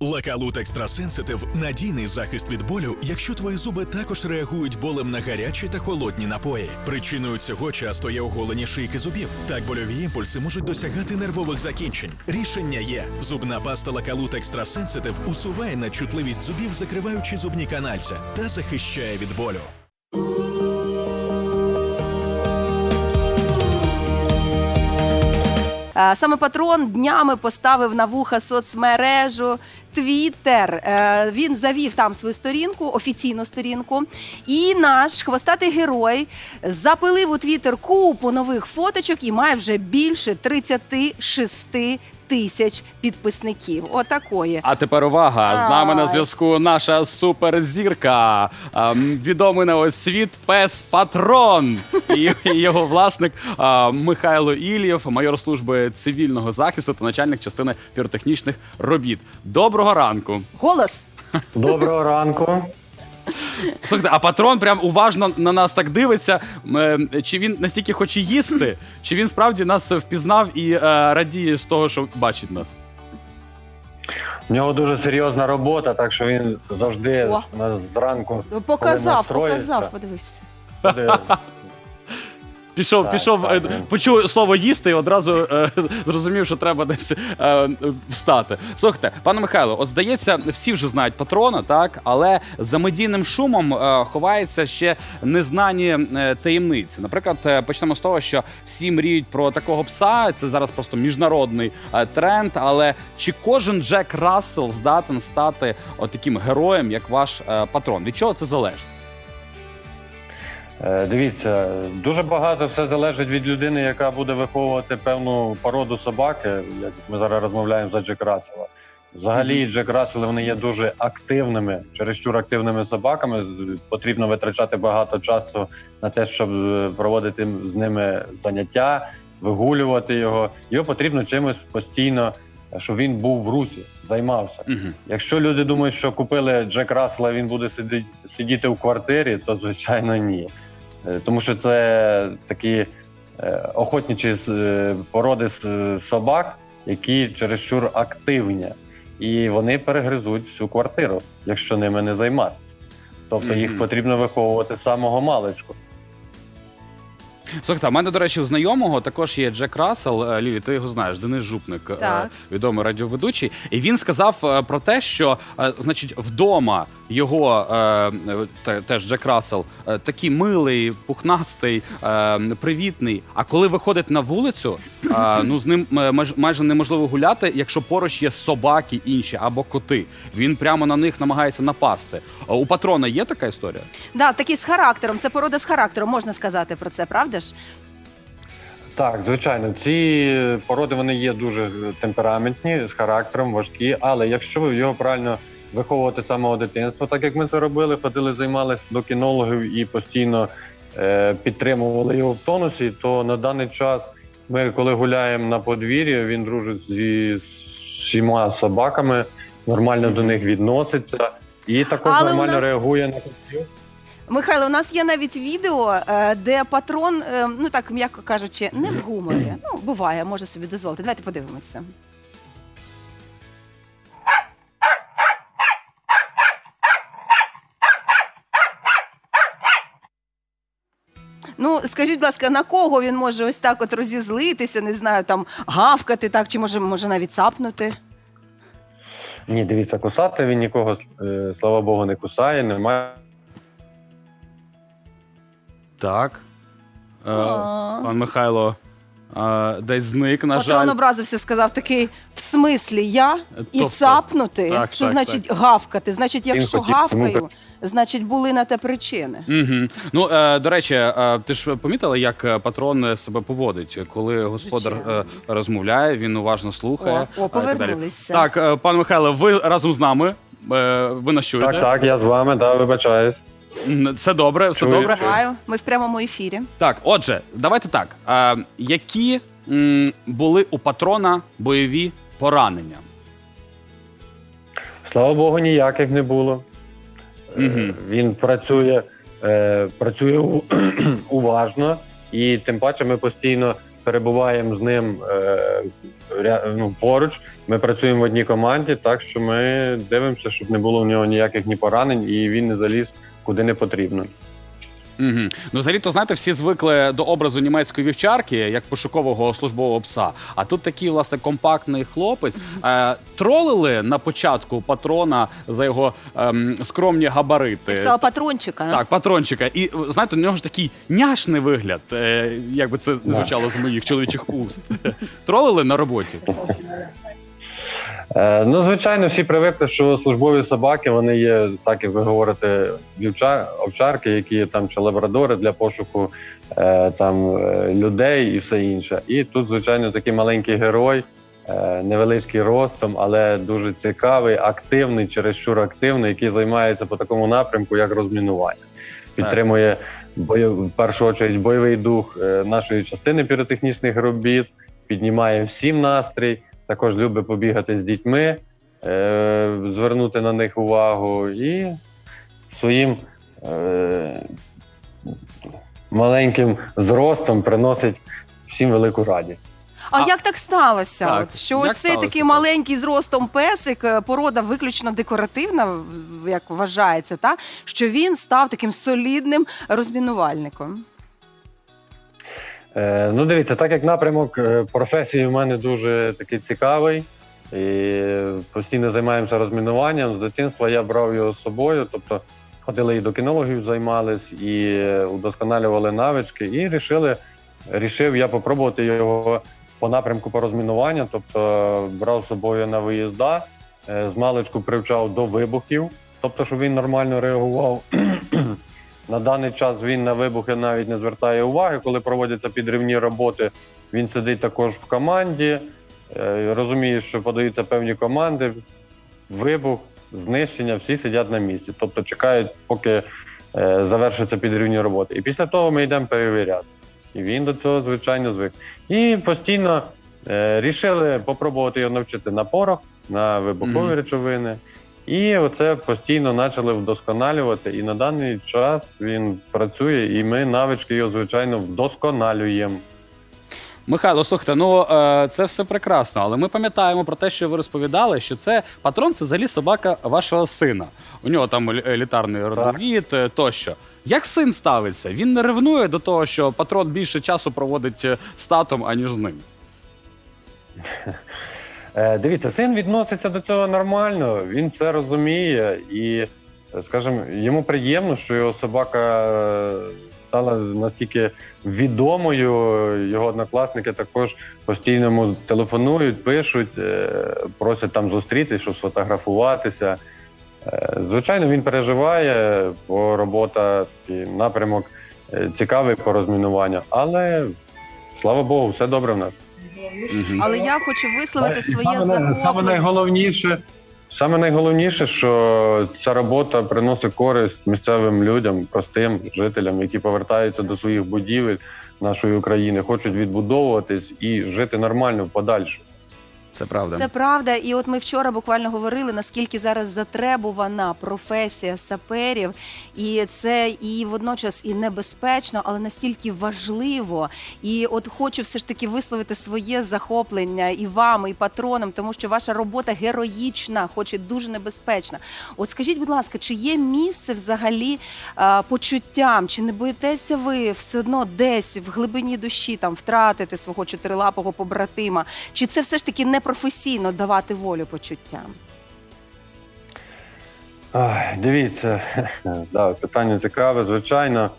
Лакалут Екстрасенситив надійний захист від болю, якщо твої зуби також реагують болем на гарячі та холодні напої. Причиною цього часто є оголені шийки зубів. Так больові імпульси можуть досягати нервових закінчень. Рішення є: зубна паста Лакалут Екстрасенситив усуває надчутливість зубів, закриваючи зубні канальця та захищає від болю. Саме патрон днями поставив на вуха соцмережу Твіттер. Е, Він завів там свою сторінку, офіційну сторінку. І наш хвостатий герой запилив у Твіттер купу нових фоточок і має вже більше 36 тисяч підписників. Отакої. А тепер увага! З нами на зв'язку наша суперзірка, ем, відомий на ось світ пес Патрон і, і його власник а, Михайло Ілієв, майор служби цивільного захисту та начальник частини піротехнічних робіт. Доброго ранку. Голос. Доброго ранку. Слухайте, а патрон прям уважно на нас так дивиться. Е, Чи він настільки хоче їсти, чи він справді нас впізнав і е, радіє з того, що бачить нас? У нього дуже серйозна робота, так що він завжди О. нас зранку Показав, настроїться. показав, подивись. буде- Пішов, Так, пішов, так, е, так. почув слово їсти і одразу е, зрозумів, що треба десь е, встати. Слухайте, пане Михайло, от здається, всі вже знають патрона, так, але за медійним шумом е, ховається ще незнані е, таємниці. Наприклад, е, почнемо з того, що всі мріють про такого пса. Це зараз просто міжнародний е, тренд. Але чи кожен Джек Рассел здатен стати от таким героєм, як ваш е, патрон? Від чого це залежить? Е, Дивіться, дуже багато все залежить від людини, яка буде виховувати певну породу собаки. Як ми зараз розмовляємо за Джек Рассела. Взагалі, Джек Рассели вони є дуже активними, чересчур активними собаками. Потрібно витрачати багато часу на те, щоб е, проводити з ними заняття, вигулювати його. Його потрібно чимось постійно, щоб він був в русі, займався. Якщо люди думають, що купили Джек Рассела, він буде сидіти в квартирі, то звичайно ні. Е, Тому що це такі е, охотничі е, породи собак, які чересчур активні, і вони перегризуть всю квартиру, якщо ними не займатися. Тобто їх потрібно виховувати з самого маличку. Слухайте, в мене, до речі, у знайомого також є Джек Рассел. Лілі, ти його знаєш, Денис Жупник, Так. відомий радіоведучий. І він сказав про те, що значить вдома його е, е, те- теж Джек Рассел е, такий милий, пухнастий, е, привітний. А коли виходить на вулицю, е, ну з ним е, майж- майже неможливо гуляти, якщо поруч є собаки інші або коти. Він прямо на них намагається напасти. У патрона є така історія? Да, такий з характером. Це порода з характером, можна сказати про це, правда ж? Так, звичайно, ці породи вони є дуже темпераментні, з характером, важкі, але якщо ви його правильно виховувати з самого дитинства, так як ми це робили, ходили, займалися до кінологів і постійно е, підтримували його в тонусі, то на даний час ми, коли гуляємо на подвір'ї, він дружить зі всіма собаками, нормально до них відноситься і також Але нормально нас- реагує на котів. Михайло, у нас є навіть відео, е, де патрон, е, ну так м'яко кажучи, не в гуморі. Ну, буває, може собі дозволити. Давайте подивимося. Ну, скажіть, будь ласка, на кого він може ось так от розізлитися, не знаю, там гавкати так, чи може, може навіть цапнути? Ні, дивіться, кусати він нікого, е, слава Богу, не кусає, немає. Так. Е, А. пан Михайло е, десь зник, на Патрон жаль. образився, сказав такий в смислі я і Тобто, цапнути. так, що так, значить гавкати? Значить, якщо хотів, гавкаю, тому значить були на те причини. Угу. Ну, е, до речі, е, ти ж помітила, як е, патрон себе поводить, коли господар Звичайно. е, розмовляє, він уважно слухає. О, о, е, так далі. повернулися. Так, е, пан Михайло, ви разом з нами. е, Ви нас чуєте? Так, так, я з вами, да, вибачаюсь. М, Все добре, все Чую. добре. Буваю, Ми в прямому ефірі. Так, отже, давайте так. Е, які м, були у патрона бойові поранення? Слава Богу, ніяких не було. Мгм. Він працює, е, працює уважно, і тим паче ми постійно перебуваємо з ним е, ну, поруч. Ми працюємо в одній команді, так що ми дивимося, щоб не було в нього ніяких ні поранень, і він не заліз куди не потрібно. Угу. Ну, взагалі, то знаєте, всі звикли до образу німецької вівчарки як пошукового службового пса. А тут такий, власне, компактний хлопець. Е, тролили на початку патрона за його ем, скромні габарити. Я б сказала патрончика. Так, патрончика. І знаєте, у нього ж такий няшний вигляд, е, як би це не звучало з моїх чоловічих уст. Тролили на роботі. Е, ну, звичайно, всі привикли, що службові собаки вони є, так як ви говорите, овчарки, які там чи лабрадори для пошуку е, там е, людей і все інше. І тут, звичайно, такий маленький герой, невеличкий ростом, але дуже цікавий, активний, чересчур активний, який займається по такому напрямку, як розмінування. Підтримує в першу чергу бойовий дух нашої частини піротехнічних робіт, піднімає всім настрій також любить побігати з дітьми, е, звернути на них увагу і своїм е, маленьким зростом приносить всім велику радість. А, А- як так сталося? Так, От, що ось цей такий так? маленький зростом песик, е, порода виключно декоративна, як вважається, та що він став таким солідним розмінувальником. Е, ну, дивіться, так як напрямок е, професії в мене дуже такий цікавий. І постійно займаємося розмінуванням. З дитинства я брав його з собою, тобто ходили і до кінологів, займались, і удосконалювали навички, і рішили, рішив я попробувати його по напрямку по розмінуванню, тобто брав з собою на виїзда, е, з маличку привчав до вибухів, тобто, щоб він нормально реагував. На даний час він на вибухи навіть не звертає уваги. Коли проводяться підривні роботи, він сидить також в команді, е, розуміє, що подаються певні команди, вибух, знищення, всі сидять на місці. Тобто чекають, поки е, завершаться підривні роботи. І після того ми йдемо перевіряти. І він до цього, звичайно, звик. І постійно е, рішили попробувати його навчити на порох, на вибухові Мгм. речовини. І оце постійно почали вдосконалювати. І на даний час він працює, і ми навички його, звичайно, вдосконалюємо. Михайло, слухайте, ну е, це все прекрасно, але ми пам'ятаємо про те, що ви розповідали, що це патрон це взагалі собака вашого сина. У нього там лі- елітарний родовід е, тощо. Як син ставиться? Він не ревнує до того, що патрон більше часу проводить е, з татом, аніж з ним. Е, дивіться, син відноситься до цього нормально, він це розуміє, і, скажімо, йому приємно, що його собака е, стала настільки відомою. Його однокласники також постійно йому телефонують, пишуть, е, просять там зустрітися, щоб сфотографуватися. Звичайно, він переживає, бо робота і напрямок цікавий по розмінуванню, але слава Богу, все добре в нас. Але я хочу висловити своє саме, саме захоплення. найголовніше, саме найголовніше, що ця робота приносить користь місцевим людям, простим жителям, які повертаються до своїх будівель нашої України, хочуть відбудовуватись і жити нормально в подальшому. Це правда. Це правда, і от ми вчора буквально говорили, наскільки зараз затребувана професія саперів, і це і водночас і небезпечно, але настільки важливо. І от хочу все ж таки висловити своє захоплення і вам, і патронам, тому що ваша робота героїчна, хоч і дуже небезпечна. От скажіть, будь ласка, чи є місце взагалі е, почуттям? Чи не боїтеся ви все одно десь в глибині душі там втратити свого чотирилапого побратима? Чи це все ж таки непрофесійно давати волю почуттям? Ай, дивіться, да, питання цікаве, звичайно.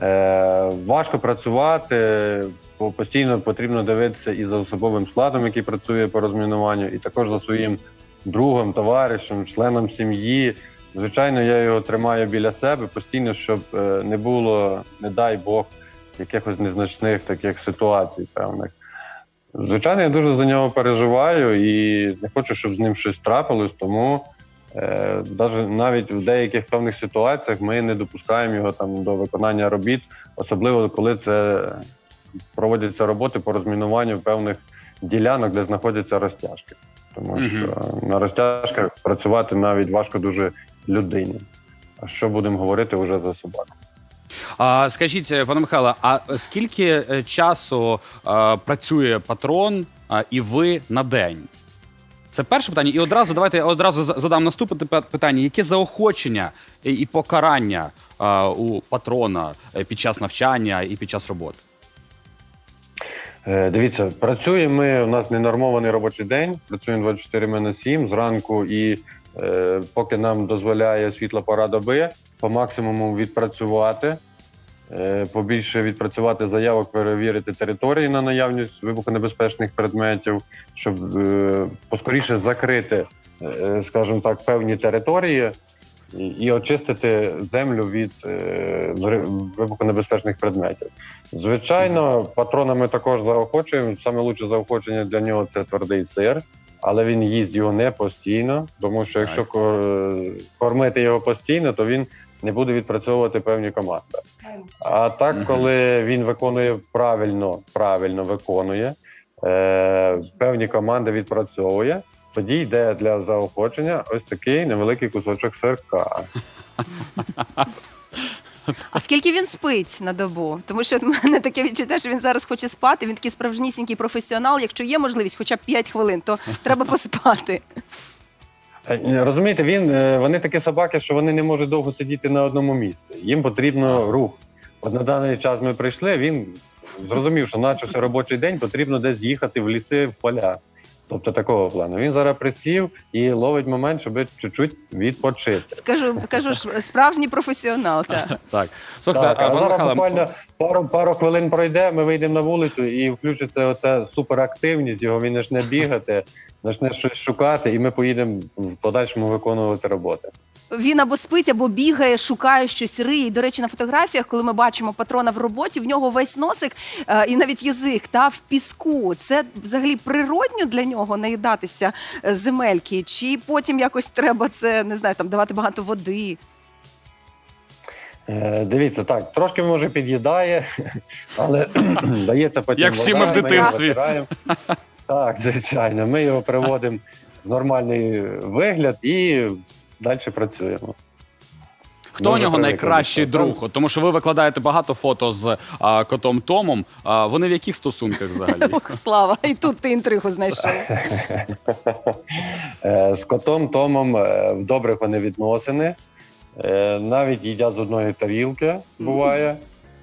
Е, важко працювати, бо постійно потрібно дивитися і за особовим складом, який працює по розмінуванню, і також за своїм другом, товаришем, членом сім'ї. Звичайно, я його тримаю біля себе постійно, щоб е, не було, не дай Бог, якихось незначних таких ситуацій певних. Звичайно, я дуже за нього переживаю і не хочу, щоб з ним щось трапилось, тому е, навіть в деяких певних ситуаціях ми не допускаємо його там до виконання робіт, особливо коли це проводяться роботи по розмінуванню певних ділянок, де знаходяться розтяжки. Тому що на розтяжках працювати навіть важко дуже людині. А що будемо говорити вже за собаку? А, скажіть, е, пане Михайло, а скільки е, часу е, працює патрон а, і ви на день? Це перше питання. І одразу давайте я одразу задам наступне питання: яке заохочення і, покарання а, у патрона під час навчання і під час роботи? Дивіться, працюємо ми. У нас ненормований робочий день. Працюємо 24 на 7 зранку, і е, поки нам дозволяє світла пора доби, по максимуму відпрацювати, е, побільше відпрацювати заявок, перевірити території на наявність вибухонебезпечних предметів, щоб е, поскоріше закрити, е, скажімо так, певні території. І, очистити землю від вибухонебезпечних предметів. Звичайно, патронами також заохочуємо. Саме лучше заохочення для нього це твердий сир, але він їсть його не постійно, тому що якщо кормити його постійно, то він не буде відпрацьовувати певні команди. А так, коли він виконує правильно, правильно виконує е, певні команди відпрацьовує. Тоді йде для заохочення ось такий невеликий кусочок сирка. А скільки він спить на добу? Тому що в мене таке відчуття, що він зараз хоче спати. Він такий справжнісінький професіонал. Якщо є можливість, хоча б 5 хвилин, то треба поспати. Е, Розумієте, він е, вони такі собаки, що вони не можуть довго сидіти на одному місці. Їм потрібно рух. От на даний час ми прийшли. Він зрозумів, що начався робочий день, потрібно десь їхати в ліси, в поля. Тобто такого плану. Він зараз присів і ловить момент, щоб чуть-чуть відпочити. Скажу, кажу ж, справжній професіонал. Так. Так, слухайте, Так, а, зараз Михайло, буквально пару, пару хвилин пройде, ми вийдемо на вулицю і включиться оця суперактивність, його він почне бігати, почне щось шукати, і ми поїдемо в подальшому виконувати роботи. Він або спить, або бігає, шукає щось, риє. І, до речі, на фотографіях, коли ми бачимо патрона в роботі, в нього весь носик е, і навіть язик та в піску. Це взагалі природньо для нього наїдатися е, земельки, чи потім якось треба це не знаю, там давати багато води. Е, дивіться, так, трошки може під'їдає, але дається потім. Як всі ми в дитинстві. Так, звичайно. Ми його приводимо в нормальний вигляд і далі працюємо. Хто у нього найкращий друг? От Тому що ви викладаєте багато фото з а, котом Томом. А, вони в яких стосунках взагалі? Ох, слава, і тут ти інтригу знайшов. Е, З котом Томом е, в добрих вони відносини. Е, Навіть їдять з одної тарілки, буває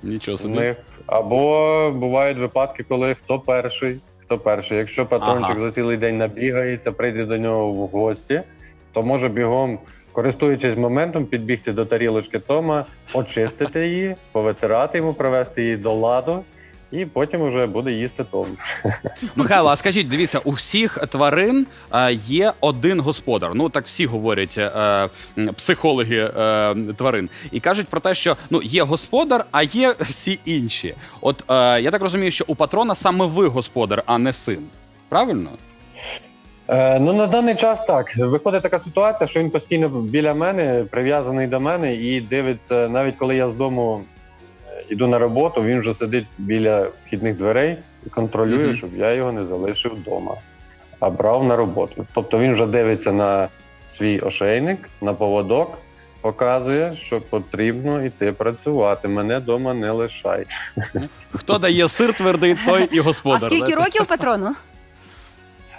Нічого в собі. них. Або бувають випадки, коли хто перший, хто перший. Якщо патрончик Ага. за цілий день набігається, прийде до нього в гості, то може бігом, користуючись моментом, підбігти до тарілочки Тома, очистити її, повитирати йому, привести її до ладу, і потім вже буде їсти Том. Михайло, а скажіть, дивіться, у всіх тварин е, є один господар. Ну так всі говорять е, психологи е, тварин, і кажуть про те, що ну є господар, а є всі інші. От е, я так розумію, що у патрона саме ви господар, а не син. Правильно? Е, ну на даний час так. Виходить така ситуація, що він постійно біля мене, прив'язаний до мене, і дивиться, навіть коли я з дому е, йду на роботу, він вже сидить біля вхідних дверей і контролює, Мгм. щоб я його не залишив вдома, а брав на роботу. Тобто він вже дивиться на свій ошейник, на поводок, показує, що потрібно йти працювати. Мене вдома не лишай. Хто дає сир твердий, той і А господар. скільки років патрону?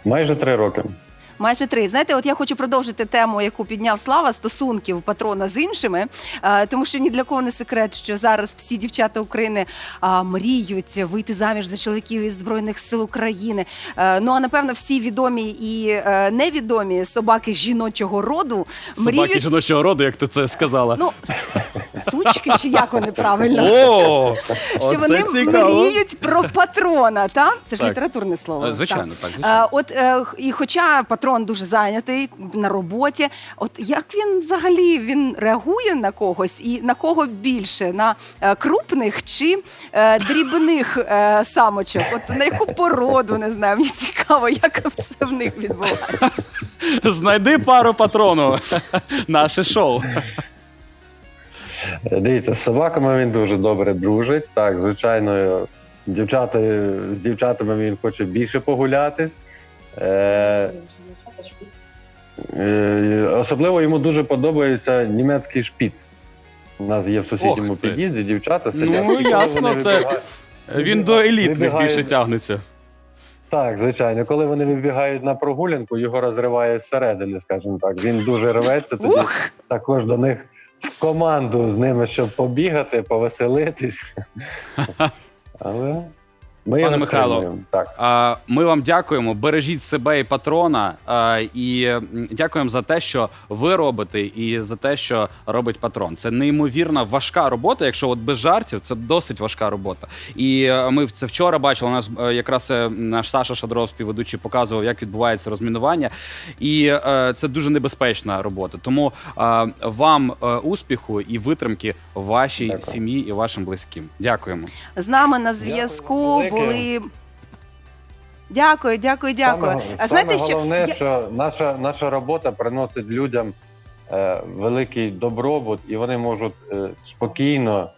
Майже три роки. Майже три. Знаєте, от я хочу продовжити тему, яку підняв Слава стосунків патрона з іншими, е, тому що ні для кого не секрет, що зараз всі дівчата України мріють вийти заміж за чоловіків із збройних сил України. Е, Ну а напевно, всі відомі і е, невідомі собаки жіночого роду Собаки мріють. жіночого роду, як ти це сказала. Ну сучки, чи як вони правильно? О, Що вони мріють про патрона, та це ж Так. літературне слово. Е, звичайно, Так. звичайно. Е, От е, і хоча патрон дуже зайнятий на роботі, от як він взагалі він реагує на когось і на кого більше? На е, крупних чи е, дрібних е, самочок? От на яку породу не знаю. Мені цікаво, як це в них відбувається. Знайди пару патрону. Наше шоу. Дивіться, з собаками він дуже добре дружить. Так, звичайно, дівчата, з дівчатами він хоче більше погуляти. Е, е, особливо йому дуже подобається німецький шпіц. У нас є в сусідньому Ох ти. під'їзді дівчата сидять. Ну, і коли ясно, вони це- вибігають- Він до елітних Вибігає- більше тягнеться. Так, звичайно. Коли вони вибігають на прогулянку, його розриває зсередини, скажімо так. Він дуже рветься, тоді Ух! також до них команду з ними, щоб побігати, повеселитись. Але ми його Михайло. Так. А, Ми вам дякуємо. Бережіть себе і патрона. а, І дякуємо за те, що ви робите, і за те, що робить патрон. Це неймовірна важка робота. Якщо от без жартів, це досить важка робота. І е, ми це вчора бачили. У нас е, якраз е, наш Саша Шадров, співведучий, показував, як відбувається розмінування. І е, це дуже небезпечна робота. Тому е, вам е, успіху і витримки вашій Дякую. сім'ї і вашим близьким. Дякуємо. З нами на зв'язку. Були. Дякую, дякую, дякую. Саме, а знаєте, саме що головне, я- що наша, наша робота приносить людям е, великий добробут, і вони можуть е, спокійно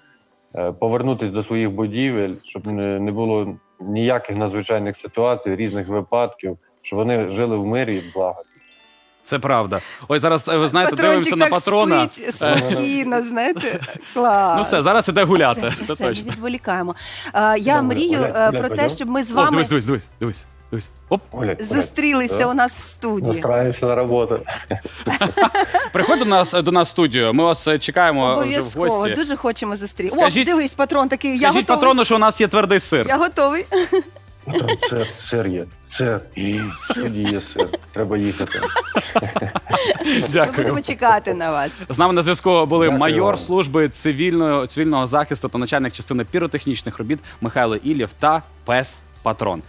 е, повернутися до своїх будівель, щоб не, не було ніяких надзвичайних ситуацій, різних випадків, щоб вони жили в мирі і благоді. Це правда. Ой, зараз е, ви знаєте, Патрончик дивимося на так патрона. спить спокійно, знаєте. Клас. Ну все, зараз іде гуляти. Все, все, це все, точно. відволікаємо. Е, Я Добре, мрію гуляй, е, гуляй, про те, пойдем. щоб ми з О, вами дивись, дивись, дивись, дивись, дивись. Оп. Оля, зустрілися у нас в студії. Настраємося на роботу. Приходь до нас до нас в студію. Ми вас е, чекаємо вже в Обов'язково, гості. дуже хочемо зустріти. О, Скажіть- дивись, патрон такий. Я Скажіть готовий. патрону, що у нас є твердий сир. Я готовий. Там сир, сир є. Сир. Тоді є сир. Треба їхати. Ми Дякую. будемо чекати на вас. З нами на зв'язку були Дякую майор вам. служби цивільного цивільного захисту та начальник частини піротехнічних робіт Михайло Ілєв та пес Патрон.